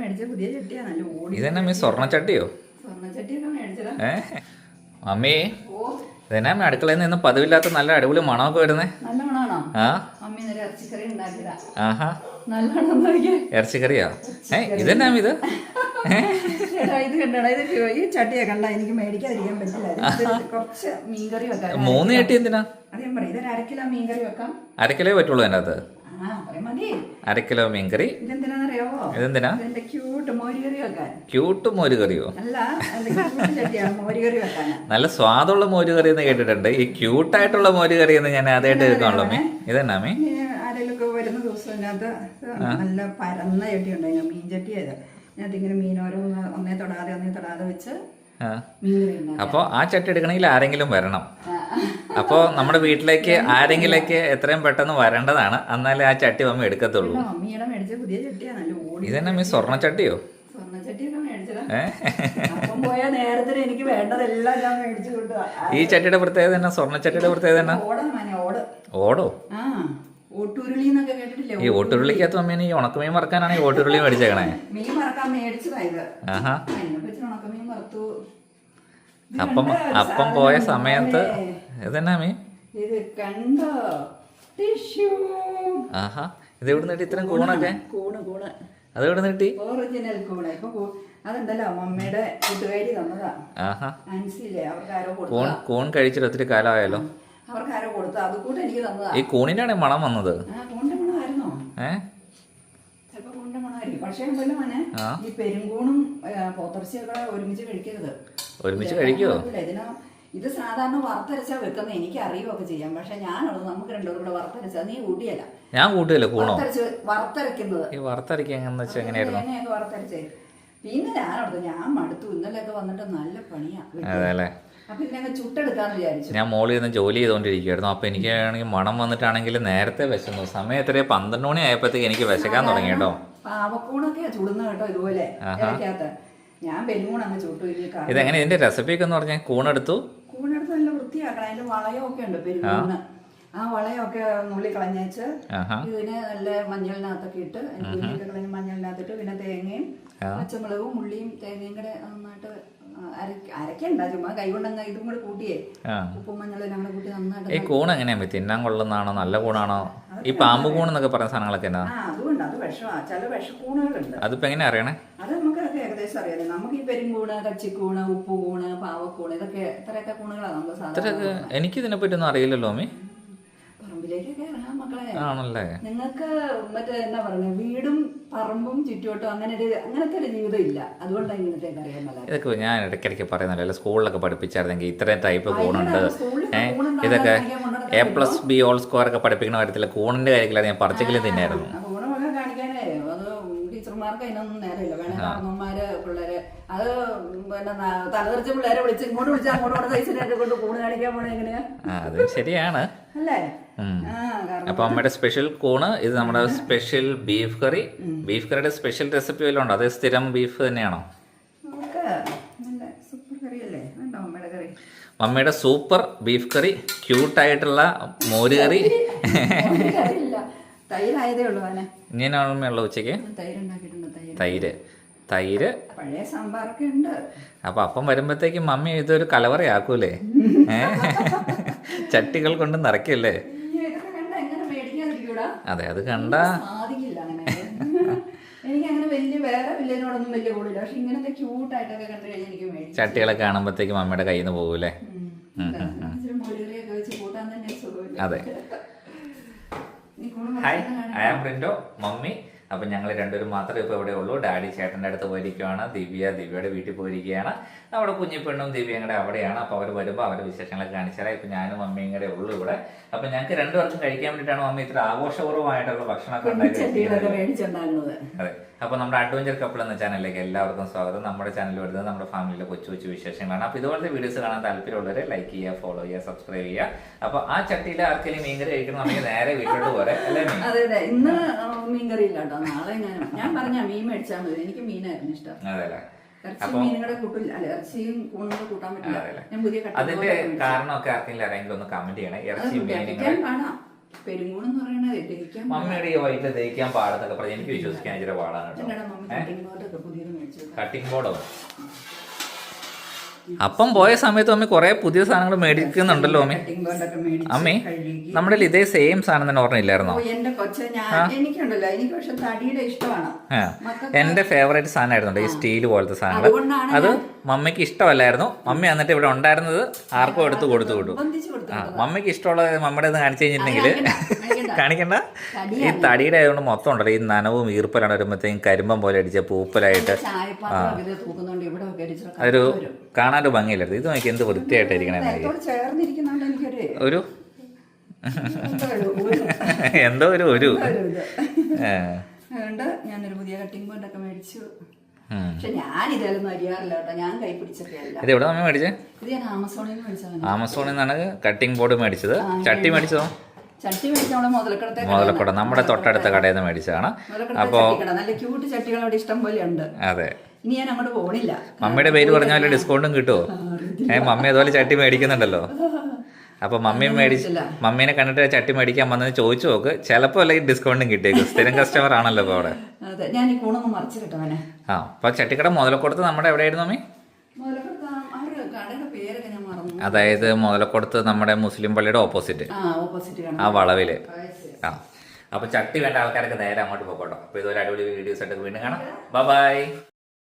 മേടിച്ച പുതിയ ചട്ടിയാ നല്ല ഓടി ഇതെന്നാ മീ സ്വർണച്ചട്ടിയോ? സ്വർണച്ചട്ടിയൊക്കെ മേടിച്ചതാ. ഏ? മമ്മി ഓ. ഇതെന്നാ മീ അടുക്കളയിൽ നിന്ന് പതിവില്ലാത്ത നല്ല അടിപൊളി മണമൊക്കെ വരുന്നേ. നല്ല മണമാണോ? ആ. മമ്മി ഇന്നലെ ഇറച്ചിക്കറി ഉണ്ടാക്കിയതാ. ആഹാ. ഇറച്ചിക്കറിയോ? ഏ ഇതെന്നാ ഇത്? ഇത് കണ്ടടാ ഇത് ഈ ചട്ടിയെ കണ്ട എനിക്ക് മേടിക്കാതിരിക്കാൻ പറ്റില്ല. കുറച്ച് മീൻകറി വെക്കാം മൂന്ന് ചട്ടി എന്തിനാ? അരക്കലേ പറയും മീൻകറി വെക്കാം. അരക്കിലോ പറ്റുള്ളൂ അതിന്റെ മതി. അരക്കിലോ മീൻകറി. ഇതെന്തിനാന്നറിയാവോ ഇതെന്തിനാ? ക്യൂട്ട് മോരുകറി വെക്കാൻ. ക്യൂട്ട് മോര് കറിയോ അല്ല മോരുകറി വെക്കാനാ നല്ല സ്വാദുള്ള മോരുകറി എന്ന് കേട്ടിട്ടുണ്ട്. ഈ ക്യൂട്ടായിട്ടുള്ള മോരുകറി എന്ന് ഞാൻ ആദ്യമായിട്ട് കേൾക്കാണല്ലോ മീ ഇതെന്നാ മീ ആരെങ്കിലുമൊക്കെ വരുന്ന ദിവസം ഇതിനകത്ത് നല്ല പരന്ന ചട്ടി ഉണ്ടായിരുന്നു. മീൻ ചട്ടി ആയത് ഇതിനകത്ത് ഇങ്ങനെ മീൻ ഓരോന്ന് ഒന്നേ തൊടാതെ ഒന്നേ തൊടാതെ വെച്ച് അപ്പോൾ ആ ചട്ടി എടുക്കണമെങ്കിൽ ആരെങ്കിലും വരണം. അപ്പോൾ നമ്മുടെ വീട്ടിലേക്ക് ആരെങ്കിലേക്ക് എത്രയും പെട്ടെന്ന് വരേണ്ടതാണ്. എന്നാലേ ആ ചട്ടി മമ്മി എടുക്കത്തുള്ളൂ. മമ്മിയുടെ മേടിച്ച പുതിയ ചട്ടിയാണ് ഓടി ഇതെന്നാ മീ സ്വർണ ചട്ടിയോ അപ്പം ഈ ചട്ടിയുടെ പ്രത്യേകത എന്നാ? സ്വർണച്ചട്ടിയുടെ പ്രത്യേകത എന്നാ? ഓടാ ഈ ഓട്ടുരുളിക്കകത്ത് മമ്മീനെ ഈ ഉണക്കമീൻ മറക്കാനാണ് ഈ ഓട്ടുരുളി മേടിച്ചേക്കണേ. അപ്പം അപ്പം പോയ സമയത്ത്. ഇതെന്നാ മീ ഇത് കണ്ടോ? ടിഷ്യൂ. ആഹാ. ഇത് എവിടെ നിന്ന് ഇത്രയും കൂണൊക്കെ? കൂണ് കൂണ് അത് എവിടെ നിന്ന് ഒറിജിനൽ കൂണ്. ഇപ്പൊ അതുണ്ടല്ലോ മമ്മിയുടെ കൂട്ടുകാരി തന്നതാ. ആഹാ. അവർക്ക് ആരോ കൂൺ കഴിച്ചിട്ട് ഒത്തിരി കാലമായാലോ അവർക്ക് ആരോ കൊടുത്തതാ. അത് കൂടെ എനിക്ക് തന്നതാ. ഈ കൂണിനാണ് മണം വന്നത്. കൂണിന്റെ മണമായിരുന്നോ? ഏ? ചിലപ്പോ കൂണിന്റെ മണമായിരിക്കും. പക്ഷേ ഉണ്ടല്ലോ മോനെ? ഈ പെരുങ്കൂണും പോത്തർച്ചയൊക്കെ ഒരുമിച്ച് കഴിക്കരുത്. ഒരുമിച്ച് കഴിക്കോ? ഇതിന് ഇത് സാധാരണ വറുത്തരച്ചാ വെക്കുന്നത്. എനിക്ക് അറിയുകയൊക്കെ ചെയ്യാം. പക്ഷെ ഞാനുള്ളത് നമുക്ക് രണ്ടുപേരും കൂടെ വറുത്തരച്ച. നീ കൂട്ടിയല്ല. ഞാൻ കൂട്ടിയല്ല കൂണോ? വറുത്തരച്ച് വറുത്തരയ്ക്കുന്നത് ഈ വെച്ചാൽ എങ്ങനെയായിരുന്നു? വറുത്തരച്ചേ? പിന്നെ ഞാനോടത്ത് ഞാൻ മടുത്തു. ഇന്നലെയൊക്കെ വന്നിട്ട് നല്ല പണിയാ അപ്പൊ ഇതിനങ്ങ് ചുട്ടെടുക്കാന്ന് വിചാരിച്ചു. ഞാൻ മോളിൽ നിന്ന് ജോലി ചെയ്തുകൊണ്ടിരിക്കുകയായിരുന്നു അപ്പോൾ എനിക്ക് ആണെങ്കിൽ മണം വന്നിട്ടാണെങ്കിൽ നേരത്തെ വിശന്നു. സമയം എത്രയോ? പന്ത്രണ്ട് മണി ആയപ്പോഴത്തേക്ക് എനിക്ക് വിശക്കാൻ തുടങ്ങി കേട്ടോ. ചുടുന്ന കേട്ടോ ഇതുപോലെ. ഞാൻ അങ്ങ് ചുട്ടു. ഇതെങ്ങനെ? ഇതിന്റെ റെസിപ്പിയൊക്കെ എന്ന് പറഞ്ഞാൽ കൂണെടുത്തു കൂണെടുത്ത് നല്ല വൃത്തിയാക്കണം അതിന്റെ വളയമൊക്കെ ഉണ്ട് പെരുമൂണ് ആ. വളയൊക്കെ നുള്ളി കളഞ്ഞേച്ച് ഇതിനെ നല്ല മഞ്ഞളിനകത്തൊക്കെ ഇട്ട് കുഞ്ഞൊക്കെ കളഞ്ഞ് മഞ്ഞളിനകത്തിട്ട് പിന്നെ തേങ്ങയും പച്ചമുളകും ഉള്ളിയും തേങ്ങയും കൂടെ നന്നായിട്ട് അരക്ക അരക്കണ്ട ചുമ്മാ കൈ കൊണ്ടങ്ങ് ഇതും കൂടെ കൂട്ടിയേ. ഉപ്പും മഞ്ഞളും അങ്ങനെ കൂടെ കൂട്ടി നന്നായിട്ട് ഈ കൂൺ എങ്ങനെയാ തിന്നാൻ കൊള്ളുന്നതാണോ? നല്ല കൂണാണോ? ഈ പാമ്പ് കൂൺ എന്നൊക്കെ പറയുന്ന സാധനങ്ങളൊക്കെ എന്നാ? അതുകൊണ്ട് അത് വിഷമാ. ചില വിഷക്കൂണുകളുണ്ട്. അതിപ്പോ എങ്ങനെ അറിയണേ? അത് ഏകദേശം അറിയാതെ നമുക്ക് ഈ പെരുംകൂണ് കച്ചിക്കൂണ് ഉപ്പുകൂണ് പാവക്കൂണ് ഇതൊക്കെ ഇത്രയൊക്കെ കൂണുകളാണ് നമ്മൾ സാധാരണ എനിക്ക് ഇതിനെപ്പറ്റി ഒന്നും അറിയില്ലല്ലോ അമ്മി. പറമ്പിലേക്കൊക്കെ ഇറങ്ങാം മക്കളെ. ആണല്ലേ? നിങ്ങൾക്ക് മറ്റേ എന്താ പറയുക വീടും പറമ്പും ചുറ്റുവട്ടം അങ്ങനെ ഒരു അങ്ങനത്തെ ഒരു ജീവിതം ഇല്ല. അതുകൊണ്ടാണ് ഇങ്ങനത്തെ അറിയാൻ മേലാത്തത്. ഇതൊക്കെ ഞാൻ ഇടയ്ക്കിടയ്ക്ക് പറയുന്നില്ല സ്കൂളിലൊക്കെ പഠിപ്പിച്ചായിരുന്നെങ്കിൽ ഇത്രയും ടൈപ്പ് കൂണുണ്ട്. ഇതൊക്കെ A plus B all score ഒക്കെ പഠിപ്പിക്കുന്ന കാര്യത്തിൽ കൂണിന്റെ കാര്യത്തിലാണ് ഞാൻ പറിച്ചെങ്കിലും തിന്നായിരുന്നു ആ ഗുണമൊക്കെ കാണിക്കാനേ അത് ടീച്ചർമാർക്ക് അതിനൊന്നും നേരമില്ല. വേണേ കാരണവന്മാര് പിള്ളേര് അത് പിന്നെ തലതെറിച്ച പിള്ളേരെ വിളിച്ച് ഇങ്ങോട്ട് വിളിച്ചാൽ അങ്ങോട്ട് കൊണ്ട് തയ്ച്ചിട്ട് കൊണ്ട് കൂണ് കാണിക്കാൻ പോണേ എങ്ങനെയാ? അത് ശരിയാണ്. അല്ലേ? അപ്പൊ അമ്മയുടെ സ്പെഷ്യൽ കൂണ് ഇത് നമ്മുടെ സ്പെഷ്യൽ ബീഫ് കറി. ബീഫ് കറിയുടെ സ്പെഷ്യൽ റെസിപ്പി വല്ലതും ഉണ്ടോ? അത് സ്ഥിരം ബീഫ് തന്നെയാണോ? മമ്മിയുടെ സൂപ്പർ ബീഫ് കറി ക്യൂട്ടായിട്ടുള്ള മോര് കറി. തൈരായതേ ഉള്ളൂ അവനെ ഇങ്ങനെയാണ് അമ്മയുള്ള ഉച്ചയ്ക്ക്? തൈര് ഉണ്ടാക്കിയിട്ടുണ്ട് തൈര്. തൈര്. തൈര്? പഴയ സാമ്പാറൊക്കെ ഉണ്ട്. അപ്പൊ അപ്പം വരുമ്പോഴത്തേക്കും മമ്മി ഇതൊരു കലവറയാക്കൂലേ ചട്ടികൾ കൊണ്ട് നിറയ്ക്കല്ലേ? അതെ അത് കണ്ട. എനിക്ക് അങ്ങനെ. വലിയ വേറെ വില്ലനോടൊന്നും വലിയ കൂടില്ല. പക്ഷെ ഇങ്ങനത്തെ ക്യൂട്ടായിട്ടൊക്കെ കണ്ടു കഴിഞ്ഞാൽ എനിക്ക് മേടിച്ചു ചട്ടികളൊക്കെ കാണുമ്പോഴത്തേക്കും മമ്മിയുടെ കയ്യിൽ നിന്ന് പോകൂലേ അതെ. നീ കൂടെ hi I am Printo mummy അപ്പം ഞങ്ങൾ രണ്ടുപേരും മാത്രമേ ഇപ്പോൾ ഇവിടെ ഉള്ളൂ. ഡാഡി ചേട്ടന്റെ അടുത്ത് പോയിരിക്കുകയാണ് ദിവ്യ ദിവ്യയുടെ വീട്ടിൽ പോയിരിക്കുകയാണ്. നമ്മുടെ കുഞ്ഞിപ്പെണ്ണും ദിവ്യയും കൂടെ അവിടെയാണ്. അപ്പോൾ അവർ വരുമ്പോൾ അവരുടെ വിശേഷങ്ങളൊക്കെ കാണിച്ചാൽ ഇപ്പം ഞാനും മമ്മിയും കൂടെ ഉള്ളൂ ഇവിടെ. അപ്പം ഞങ്ങൾക്ക് രണ്ടുപേർക്കും കഴിക്കാൻ വേണ്ടിയിട്ടാണ് അമ്മ ഇത്ര ആഘോഷപൂർവമായിട്ടുള്ള ഭക്ഷണമൊക്കെ അതെ. അപ്പോൾ നമ്മുടെ അഡ്വഞ്ചർ കപ്പിൾ എന്ന ചാനലിലേക്ക് എല്ലാവർക്കും സ്വാഗതം. നമ്മുടെ ചാനൽ വരുന്നത് നമ്മുടെ ഫാമിലിയിലെ കൊച്ചു കൊച്ചു വിശേഷങ്ങളാണ്. അപ്പോൾ ഇതുപോലത്തെ വീഡിയോസ് കാണാൻ താല്പര്യമുള്ളവരെ ലൈക്ക് ചെയ്യുക ഫോളോ ചെയ്യുക സബ്സ്ക്രൈബ് ചെയ്യുക. അപ്പോൾ ആ ചട്ടിയിൽ ആർക്കെങ്കിലും മീൻകറി നമുക്ക് നേരെ വീട്ടിലോട്ട് പോരെ. അല്ലേ മീൻ മീൻകറി ഇല്ല കേട്ടോ നാളെ ഞാൻ ഞാൻ പറഞ്ഞ മീൻ മേടിച്ചാൽ മതി. എനിക്ക് മീനായിരുന്നു ഇഷ്ടം. കൂട്ടില്ല അല്ല ഇറച്ചിയും കൂണും കൂട്ടാൻ പറ്റില്ല. അതെല്ലേ. ഞാൻ പുതിയ കട്ട അതിന്റെ കാരണമൊക്കെ ആർക്കെങ്കിലും ഒന്ന് കമന്റ് ചെയ്യണേ. ഇറച്ചി മീനുകളെ കഴിക്കാൻ കാണാം പെരുങ്ങൂൺ എന്ന് പറയണത് ദഹിക്കാൻ മമ്മിയുടെ ഈ വയറ്റിൽ ദഹിക്കാൻ പാടെന്നൊക്കെ പറഞ്ഞ് എനിക്ക് വിശ്വസിക്കാൻ ഇച്ചിരി പാടാണ് കേട്ടോ. എന്നടാ മമ്മി കട്ടിംഗ് ബോർഡൊക്കെ പുതിയത് മേടിച്ചു കട്ടിംഗ് ബോർഡോ അപ്പം പോയ സമയത്ത് അമ്മ കുറെ പുതിയ സാധനങ്ങൾ മേടിക്കുന്നുണ്ടല്ലോ അമ്മേ. കഴുകി. നമ്മുടെ ഇതേ സെയിം സാധനം തന്നെ ഓർമ്മയില്ലായിരുന്നോ എന്റെ ഫേവറേറ്റ് സാധനമായിരുന്നു ഈ സ്റ്റീൽ പോലത്തെ സാധനങ്ങൾ. അത് മമ്മിക്ക് ഇഷ്ടമല്ലായിരുന്നു. മമ്മി എന്നിട്ട് ഇവിടെ ഉണ്ടായിരുന്നത് ആർക്കും എടുത്ത് കൊടുത്തു കൊടുത്തു ആ മമ്മിക്ക് ഇഷ്ടമുള്ളത് മമ്മിയുടെ കാണിച്ചു കഴിഞ്ഞിട്ടുണ്ടെങ്കിൽ കാണിക്കണ്ട. ഈ തടിയുടെ ആയതുകൊണ്ട് മൊത്തം ഉണ്ടല്ലോ. ഈ നനവും ഈർപ്പലാണ് വരുമ്പോഴത്തേക്കും കരിമ്പം പോലെ അടിച്ച പൂപ്പലായിട്ട്. ആ. അതൊരു കാണാനൊരു ഭംഗിയില്ലായിരുന്നു. ഇത് നോക്കി എന്ത് വൃത്തിയായിട്ടിരിക്കണേ ഒരു? എന്തോ ഒരു- ഒരു- ഒരു ഒരു ഒരു ഞാനൊരു പുതിയ കട്ടിംഗ് ബോർഡൊക്കെ മേടിച്ചു. പക്ഷെ ഞാൻ ഇതൊന്നും അറിയാറില്ല കേട്ടോ. ഞാൻ കൈ പിടിച്ചൊക്കെ അല്ല. ഇത് എവിടെ മമ്മി മേടിച്ചേ? ഇത് ഞാൻ ആമസോണിൽ നിന്ന് മേടിച്ചതാണ് ആമസോണിൽ നിന്നാണ് കട്ടിംഗ് ബോർഡ് മേടിച്ചത്. ചട്ടി മേടിച്ചതോ? ചട്ടി മേടിച്ച നമ്മളെ മുതലക്കടത്തെ മുതലക്കുട നമ്മുടെ തൊട്ടടുത്ത കടയിൽ നിന്ന് മേടിച്ചതാണ്. അപ്പോ നല്ല ക്യൂട്ട് ചട്ടികൾ അവിടെ ഇഷ്ടം പോലെ ഉണ്ട്. അതെ. ഇനി ഞാൻ അങ്ങോട്ട് പോണില്ല. മമ്മിയുടെ പേര് പറഞ്ഞാൽ ഡിസ്കൗണ്ടും കിട്ടുമോ ഏ മമ്മി അതുപോലെ ചട്ടി മേടിക്കുന്നുണ്ടല്ലോ. അപ്പൊ മമ്മി മേടിച്ച്. മമ്മീനെ കണ്ടിട്ട് ചട്ടി മേടിക്കാൻ വന്നത് ചോദിച്ചു നോക്ക്. ചിലപ്പോ അല്ലെങ്കിൽ ഡിസ്കൗണ്ടും കിട്ടിയേക്കും. സ്ഥിരം കസ്റ്റമർ ആണല്ലോ ഇപ്പൊ അവിടെ. ആ അപ്പൊ ചട്ടിക്കട മുതലക്കൊടുത്ത് നമ്മുടെ എവിടെയായിരുന്നു മമ്മി? അതായത് മുതലക്കൊടുത്ത് നമ്മുടെ മുസ്ലിം പള്ളിയുടെ ഓപ്പോസിറ്റ് ആ ഓപ്പോസിറ്റ് ആ കാണാം വളവിൽ. ആ അപ്പൊ ചട്ടി വേണ്ട ആൾക്കാരൊക്കെ നേരെ അങ്ങോട്ട് പോകട്ടോ അപ്പൊ ഇതുപോലെ അടിപൊളി വീഡിയോസ് ആയിട്ട് വീണ്ടും കാണാം. ബൈ